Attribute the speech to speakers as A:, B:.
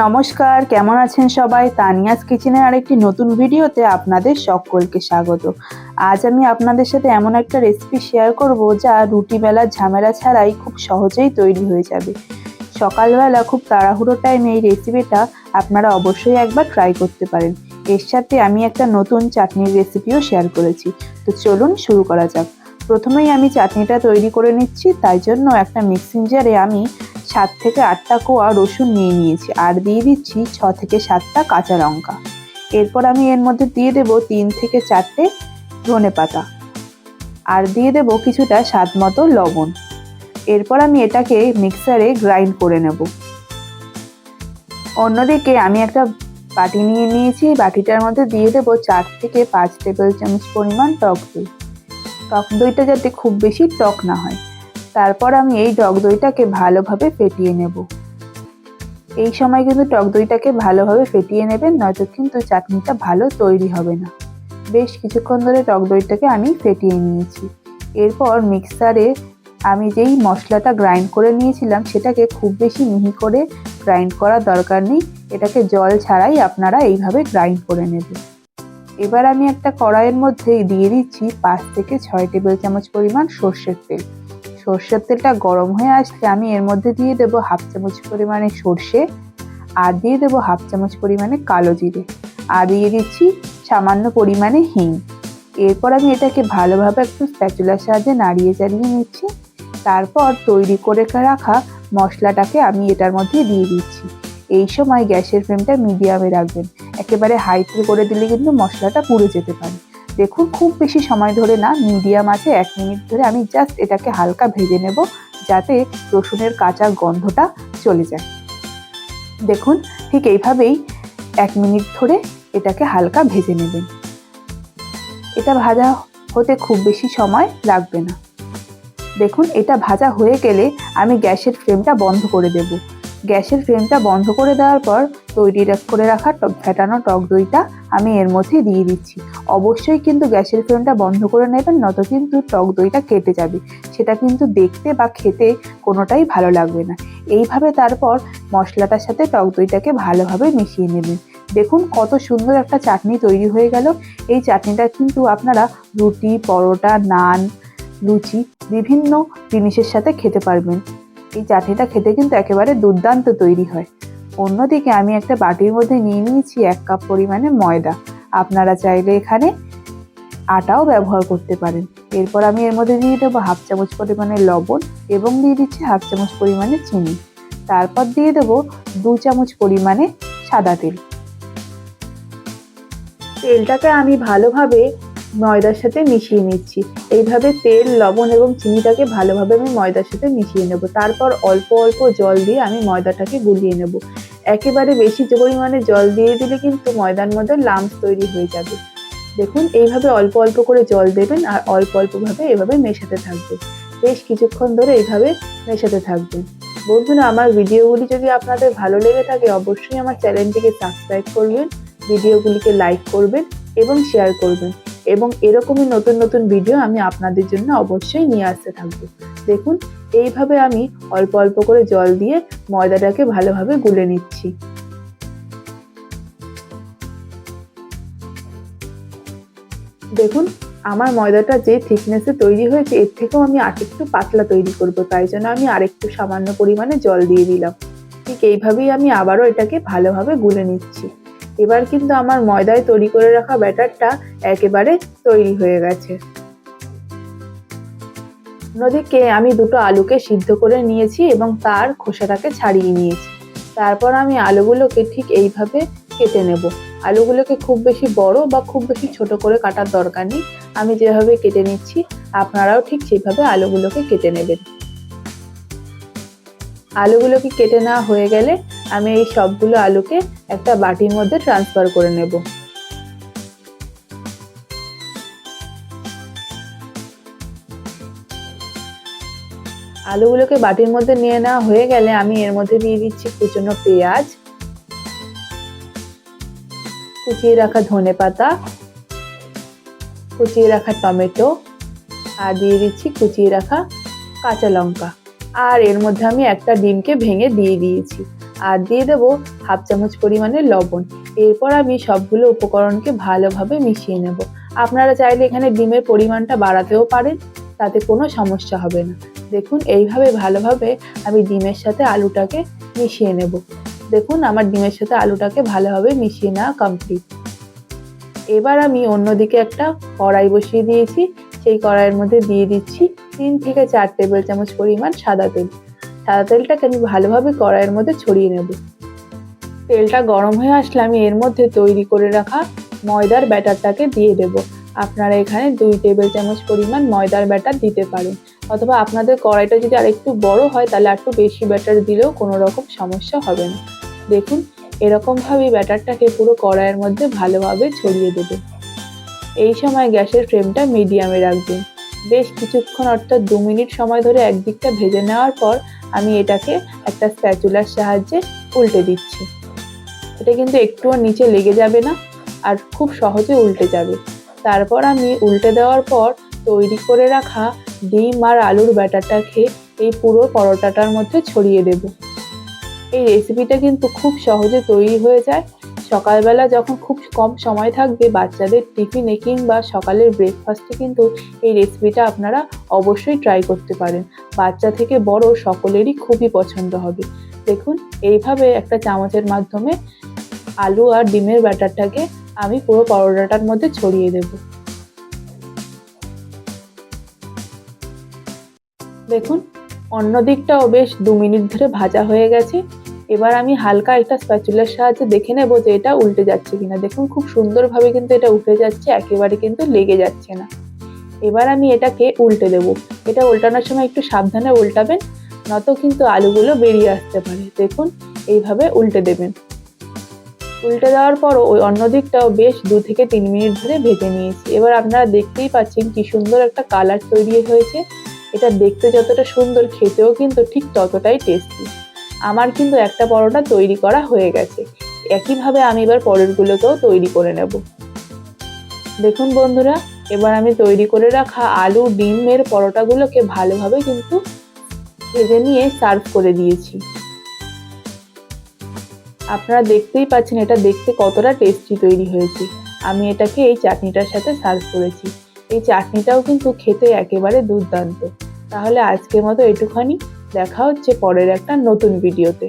A: নমস্কার, কেমন আছেন সবাই? তানিয়াস কিচেনের আরেকটি নতুন ভিডিওতে আপনাদের সকলকে স্বাগত। আজ আমি আপনাদের সাথে এমন একটা রেসিপি শেয়ার করব যা রুটি বেলার ঝামেলা ছাড়াই খুব সহজেই তৈরি হয়ে যাবে। সকালবেলা খুব তাড়াহুড়ো টাইমে এই রেসিপিটা আপনারা অবশ্যই একবার ট্রাই করতে পারেন। এর সাথে আমি একটা নতুন চাটনির রেসিপিও শেয়ার করেছি। তো চলুন শুরু করা যাক। প্রথমেই আমি চাটনিটা তৈরি করে নিচ্ছি, তাই জন্য একটা মিক্সিং জারে আমি সাত থেকে আটটা কোয়া রসুন নিয়ে নিয়েছি আর দিয়ে দিচ্ছি ছ থেকে সাতটা কাঁচা লঙ্কা। এরপর আমি এর মধ্যে দিয়ে দেব তিন থেকে চারটে ধনে পাতা। আর দিয়ে দেব কিছুটা স্বাদ মতো লবণ। এরপর আমি এটাকে মিক্সারে গ্রাইন্ড করে নেব। অন্যদিকে আমি একটা বাটি নিয়ে নিয়েছি বাটিটার মধ্যে দিয়ে দেব চার থেকে পাঁচ টেবিল চামচ পরিমাণ টক দই। টক দইটা যাতে খুব বেশি টক না হয়। তারপর আমি এই টক দইটাকে ভালোভাবে ফেটিয়ে নেব। এই সময় কিন্তু টক দইটাকে ভালোভাবে ফেটিয়ে নেবেন, নয়তো কিন্তু চাটনিটা ভালো তৈরি হবে না। বেশ কিছুক্ষণ ধরে টক দইটাকে আমি ফেটিয়ে নিয়েছি। এরপর মিক্সারে আমি যেই মশলাটা গ্রাইন্ড করে নিয়েছিলাম, সেটাকে খুব বেশি মিহি করে গ্রাইন্ড করার দরকার নেই। এটাকে জল ছাড়াই আপনারা এইভাবে গ্রাইন্ড করে নেবেন। এবার আমি একটা কড়াইয়ের মধ্যে দিয়ে দিচ্ছি পাঁচ থেকে ছয় টেবিল চামচ পরিমাণ সর্ষের তেল। সর্ষের তেলটা গরম হয়ে আসলে আমি এর মধ্যে দিয়ে দেবো হাফ চামচ পরিমাণে সর্ষে আর দিয়ে দেবো হাফ চামচ পরিমাণে কালো জিরে। আর দিয়ে দিচ্ছি সামান্য পরিমাণে হিং। এরপর আমি এটাকে ভালোভাবে একটু স্প্যাচুলার সাহায্যে নাড়িয়ে চালিয়ে নিচ্ছি। তারপর তৈরি করে রাখা মশলাটাকে আমি এটার মধ্যে দিয়ে দিচ্ছি। এই সময় গ্যাসের ফ্লেমটা মিডিয়ামে রাখবেন। একেবারে হাইতে করে দিলে কিন্তু মশলাটা পুড়ে যেতে পারে। দেখুন, খুব বেশি সময় ধরে না, মিডিয়াম আছে, এক মিনিট ধরে আমি জাস্ট এটাকে হালকা ভেজে নেব, যাতে রসুনের কাঁচা গন্ধটা চলে যায়। দেখুন, ঠিক এইভাবেই এক মিনিট ধরে এটাকে হালকা ভেজে নেবেন। এটা ভাজা হতে খুব বেশি সময় লাগবে না। দেখুন, এটা ভাজা হয়ে গেলে আমি গ্যাসের ফ্লেমটা বন্ধ করে দেব। গ্যাসের ফ্লেমটা বন্ধ করে দেওয়ার পর তৈরি করে রাখা টক, ফেটানো টক দইটা আমি এর মধ্যে দিয়ে দিচ্ছি। অবশ্যই কিন্তু গ্যাসের ফ্লেমটা বন্ধ করে নেবেন, নত কিন্তু টক দইটা কেটে যাবে। সেটা কিন্তু দেখতে বা খেতে কোনোটাই ভালো লাগবে না। এইভাবে তারপর মশলাটার সাথে টক দইটাকে ভালোভাবে মিশিয়ে নেবেন। দেখুন কত সুন্দর একটা চাটনি তৈরি হয়ে গেল। এই চাটনিটা কিন্তু আপনারা রুটি, পরোটা, নান, লুচি, বিভিন্ন জিনিসের সাথে খেতে পারবেন। এই চাটনিটা খেতে কিন্তু একেবারে দুর্দান্ত তৈরি হয়। অন্যদিকে আমি একটা বাটির মধ্যে নিয়ে নিয়েছি এক কাপ পরিমাণে ময়দা। আপনারা চাইলে এখানে আটাও ব্যবহার করতে পারেন। এরপর আমি এর মধ্যে দিয়ে দেবো হাফ চামচ পরিমাণে লবণ এবং দিয়ে দিচ্ছি হাফ চামচ পরিমাণে চিনি। তারপর দিয়ে দেবো দু চামচ পরিমাণে সাদা তেল। তেলটাকে আমি ভালোভাবে ময়দার সাথে মিশিয়ে নিচ্ছি। এইভাবে তেল, লবণ এবং চিনিটাকে ভালোভাবে আমি ময়দার সাথে মিশিয়ে নেব। তারপর অল্প অল্প জল দিয়ে আমি ময়দাটাকে গুলিয়ে নেব। একেবারে বেশি পরিমাণে জল দিয়ে দিলে কিন্তু ময়দার মধ্যে লাম্পস তৈরি হয়ে যাবে। দেখুন, এইভাবে অল্প অল্প করে জল দেবেন আর অল্প অল্পভাবে এভাবে মেশাতে থাকবে। বেশ কিছুক্ষণ ধরে এইভাবে মেশাতে থাকবেন বন্ধুরা, আমার ভিডিওগুলি যদি আপনাদের ভালো লেগে থাকে, অবশ্যই আমার চ্যানেলটিকে সাবস্ক্রাইব করবেন, ভিডিওগুলিকে লাইক করবেন এবং শেয়ার করবেন। এবং এরকমই নতুন নতুন ভিডিও আমি আপনাদের জন্য অবশ্যই নিয়ে আসতে থাকব। দেখুন, এইভাবে আমি অল্প অল্প করে জল দিয়ে ময়দাটাকে ভালোভাবে গুলে নিচ্ছি। দেখুন, আমার ময়দাটা যে থিকনেসে তৈরি হয়েছে, এর থেকেও আমি আরেকটু পাতলা তৈরি করব, তাই জন্য আমি আরেকটু সামান্য পরিমাণে জল দিয়ে দিলাম। ঠিক এইভাবেই আমি আবারও এটাকে ভালোভাবে গুলে নিচ্ছি। এবার কিন্তু আমার ময়দায় তৈরি করে রাখা ব্যাটারটা একেবারে তৈরি হয়ে গেছে। অন্যদিকে আমি দুটো আলুকে সিদ্ধ করে নিয়েছি এবং তার খোসাটাকে ছাড়িয়ে নিয়েছি। তারপর আমি আলুগুলোকে ঠিক এইভাবে কেটে নেব। আলুগুলোকে খুব বেশি বড় বা খুব বেশি ছোট করে কাটার দরকার নেই। আমি যেভাবে কেটে নিচ্ছি, আপনারাও ঠিক সেইভাবে আলুগুলোকে কেটে নেবেন। আলুগুলোকে কেটে নেওয়া হয়ে গেলে আমি এই সবগুলো আলুকে একটা বাটির মধ্যে ট্রান্সফার করে নেব। আলুগুলোকে বাটির মধ্যে নিয়ে নেওয়া হয়ে গেলে আমি এর মধ্যে দিয়ে দিচ্ছি কুচনো পেঁয়াজ, কুচিয়ে রাখা ধনে পাতা, কুচিয়ে রাখা টমেটো, আর দিয়ে দিচ্ছি কুচিয়ে রাখা কাঁচা লঙ্কা। আর এর মধ্যে আমি একটা ডিমকে ভেঙে দিয়ে দিয়েছি। আর দিয়ে দেবো হাফ চামচ পরিমাণে লবণ। এরপর আমি সবগুলো উপকরণকে ভালোভাবে মিশিয়ে নেব। আপনারা চাইলে এখানে ডিমের পরিমাণটা বাড়াতেও পারেন, তাতে কোনো সমস্যা হবে না। দেখুন, এইভাবে ভালোভাবে আমি ডিমের সাথে আলুটাকে মিশিয়ে নেব। দেখুন, আমার ডিমের সাথে আলুটাকে ভালোভাবে মিশিয়ে নেওয়া কমপ্লিট এবার আমি অন্যদিকে একটা কড়াই বসিয়ে দিয়েছি। সেই কড়াইয়ের মধ্যে দিয়ে দিচ্ছি তিন থেকে চার টেবিল চামচ পরিমাণ সাদা তেল। সাদা তেলটাকে আমি ভালোভাবে কড়াইয়ের মধ্যে ছড়িয়ে নেব। তেলটা গরম হয়ে আসলে আমি এর মধ্যে তৈরি করে রাখা ময়দার ব্যাটারটাকে দিয়ে দেব। আপনারা এখানে দুই টেবিল চামচ পরিমাণ ময়দার ব্যাটার দিতে পারেন। অথবা আপনাদের কড়াইটা যদি আরেকটু বড় হয়, তাহলে একটু বেশি ব্যাটার দিলেও কোনো রকম সমস্যা হবে না। দেখুন এরকমভাবেই ব্যাটারটাকে পুরো কড়াইয়ের মধ্যে ভালোভাবে ছড়িয়ে দেবে। এই সময় গ্যাসের ফ্লেমটা মিডিয়ামে রাখবেন। বেশ কিছুক্ষণ অর্থাৎ দু মিনিট সময় ধরে একদিকটা ভেজে নেওয়ার পর আমি এটাকে একটা স্প্যাচুলার সাহায্যে উল্টে দিচ্ছি। এটা কিন্তু একটুও নিচে লেগে যাবে না আর খুব সহজে উল্টে যাবে। তারপর আমি উল্টে দেওয়ার পর তৈরি করে রাখা ডিম আর আলুর ব্যাটারটাকে এই পুরো পরোটাটার মধ্যে ছড়িয়ে দেব। এই রেসিপিটা কিন্তু খুব সহজে তৈরি হয়ে যায়। সকালবেলা যখন খুব কম সময় থাকবে, বাচ্চাদের টিফিনে কিংবা সকালের ব্রেকফাস্টে কিন্তু এই রেসিপিটা আপনারা অবশ্যই ট্রাই করতে পারেন। বাচ্চা থেকে বড় সকলেরই খুবই পছন্দ হবে। দেখুন, এইভাবে একটা চামচের মাধ্যমে আলু আর ডিমের ব্যাটারটাকে আমি পুরো পরোটাটার মধ্যে ছড়িয়ে দেব। দেখুন অন্য দিকটাও বেশ দু মিনিট ধরে ভাজা হয়ে গেছে। এবার আমি হালকা একটা স্প্যাচুলার সাহায্যে দেখে নেব যে এটা উল্টে যাচ্ছে কিনা। দেখুন, খুব সুন্দরভাবে কিন্তু এটা উঠে যাচ্ছে, একেবারে কিন্তু লেগে যাচ্ছে না। এবার আমি এটাকে উল্টে দেব। এটা উল্টানোর সময় একটু সাবধানে উল্টাবেন নত কিন্তু আলুগুলো বেরিয়ে আসতে পারে। দেখুন, এইভাবে উল্টে দেবেন। উল্টে দেওয়ার পর ওই অন্য দিকটাও বেশ দু থেকে তিন মিনিট ধরে ভেজে নিয়েছি। এবার আপনারা দেখতেই পাচ্ছেন কি সুন্দর একটা কালার তৈরি হয়েছে। এটা দেখতে যতটা সুন্দর, খেতেও কিন্তু ঠিক ততটাই টেস্টি আমার কিন্তু একটা পরোটা তৈরি করা হয়ে গেছে। একইভাবে আমি এবার পরেরগুলোকেও তৈরি করে নেব। দেখুন বন্ধুরা, এবার আমি তৈরি করে রাখা আলু ডিমের পরোটাগুলোকে ভালোভাবে কিন্তু ভেজে নিয়ে সার্ভ করে দিয়েছি। আপনারা দেখতেই পাচ্ছেন, এটা দেখতে কতটা টেস্টি তৈরি হয়েছে। আমি এটাকে এই চাটনিটার সাথে সার্ভ করেছি। এই চাটনিটাও কিন্তু খেতে একেবারে দুর্দান্ত। তাহলে আজকের মতো এটুখানি। দেখা হচ্ছে পরের একটা নতুন ভিডিওতে